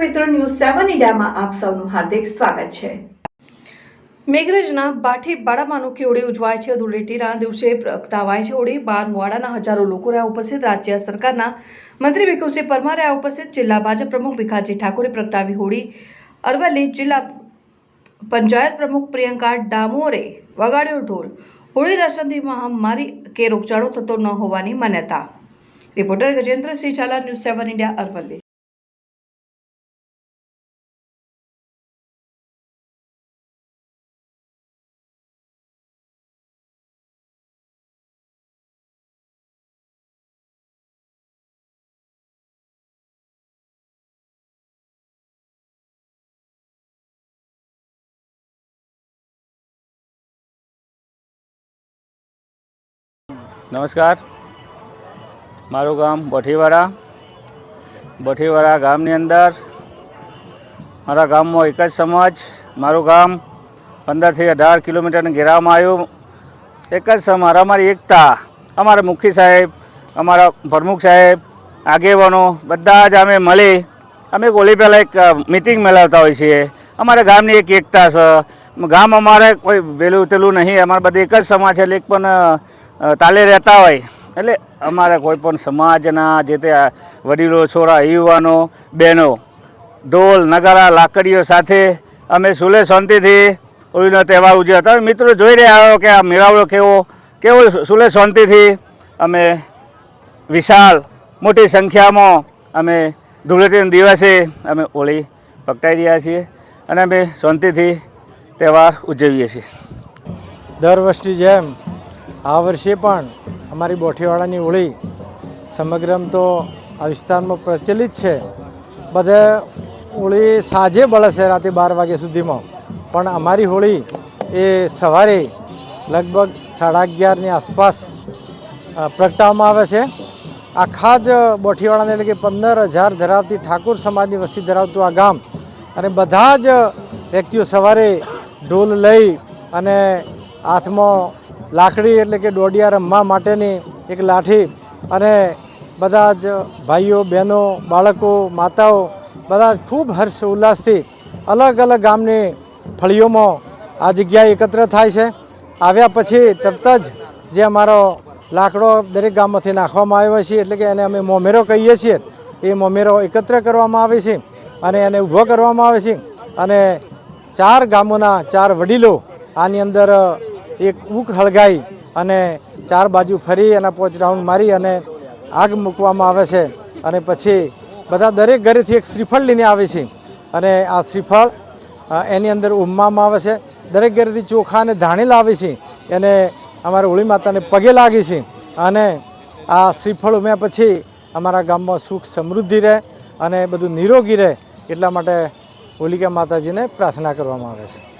મિત્રો ન્યૂઝ સેવન ઇન્ડિયામાં આપ સૌનું હાર્દિક સ્વાગત છે. મેઘરજના બાઠી કે હોળી ઉજવાય છે? ધૂળેટીના દિવસે પ્રગટાવાય છે હોળી. બાર મુવાડાના હજારો લોકો રહ્યા ઉપસ્થિત. રાજ્ય સરકારના મંત્રી ભીખુસિંહ પરમારે આ ઉપસ્થિત. જિલ્લા ભાજપ પ્રમુખ ભીખાજી ઠાકોરે પ્રગટાવી હોળી. અરવલ્લી જિલ્લા પંચાયત પ્રમુખ પ્રિયંકા ડામોરે વગાડ્યો ઢોલ. હોળી દર્શનથી મહામારી કે રોગચાળો થતો ન હોવાની માન્યતા. Reporter Gajendrasinh Zala, news seven India, Aravalli. નમસ્કાર. મારું ગામ બોઠીવાડા. બોઠીવાડા ગામની અંદર મારા ગામમાં એક જ સમાજ, મારું ગામ પંદરથી અઢાર કિલોમીટરને ઘેરાવામાં આવ્યું. એક જ સમાજ, અમારી એકતા, અમારા મુખી સાહેબ, અમારા પ્રમુખ સાહેબ, આગેવાનો, બધા જ અમે મળી, અમે ઓલી પહેલાં એક મિટિંગ મેળવતા હોઈએ છીએ. અમારા ગામની એક એકતા છે. ગામ અમારે કોઈ પેલું તેલું નહીં, અમારે બધી એક જ સમાજ છે, એટલે એક પણ તાલે રહેતા હોય. એટલે અમારા કોઈપણ સમાજના જે તે વડીલો, છોરા, યુવાનો, બહેનો, ઢોલ, નગારા, લાકડીઓ સાથે અમે સુલે શાંતિથી હોળીનો તહેવાર ઉજવ્યો હતો. મિત્રો જોઈ રહ્યા હો કે આ મેળાવડો કેવો કેવો સુલે શાંતિથી અમે વિશાળ મોટી સંખ્યામાં અમે ધૂળેટીના દિવસે અમે હોળી પ્રગટાવી રહ્યા છીએ અને અમે શાંતિથી તહેવાર ઉજવીએ છીએ. દર વર્ષની જેમ આ વર્ષે પણ અમારી બોઠીવાડાની હોળી સમગ્ર તો આ વિસ્તારમાં પ્રચલિત છે. બધે હોળી સાંજે બળશે રાતે બાર વાગ્યા સુધીમાં. પણ અમારી હોળી એ સવારે લગભગ સાડા અગિયારની આસપાસ પ્રગટાવવામાં આવે છે. આખા જ બોઠીવાડાને એટલે કે પંદર હજાર ધરાવતી ઠાકોર સમાજની વસ્તી ધરાવતું આ ગામ અને બધા જ વ્યક્તિઓ સવારે ઢોલ લઈ અને હાથમાં લાકડી એટલે કે દોડિયા રમવા માટેની એક લાઠી અને બધા જ ભાઈઓ, બહેનો, બાળકો, માતાઓ બધા જ ખૂબ હર્ષ ઉલ્લાસથી અલગ અલગ ગામની ફળીઓમાં આ જગ્યાએ એકત્ર થાય છે. આવ્યા પછી તરત જ જે અમારો લાકડો દરેક ગામમાંથી નાખવામાં આવ્યો છે, એટલે કે એને અમે મોમેરો કહીએ છીએ. એ મોમેરો એકત્ર કરવામાં આવે છે અને એને ઊભો કરવામાં આવે છે. અને ચાર ગામોના ચાર વડીલો આની અંદર એક ઊક હળગાઈ અને ચાર બાજુ ફરી એના પોચ રાઉન્ડ મારી અને આગ મૂકવામાં આવે છે. અને પછી બધા દરેક ઘરેથી એક શ્રીફળ લઈને આવે છે. અને આ શ્રીફળ એની અંદર ઉમવામાં આવે છે. દરેક ઘરેથી ચોખા અને ધાણી લાવે છે. એને અમારા હોળી માતાને પગે લાગે છે. અને આ શ્રીફળ ઉમ્યા પછી અમારા ગામમાં સુખ સમૃદ્ધિ રહે અને બધું નિરોગી રહે એટલા માટે હોલિકા માતાજીને પ્રાર્થના કરવામાં આવે છે.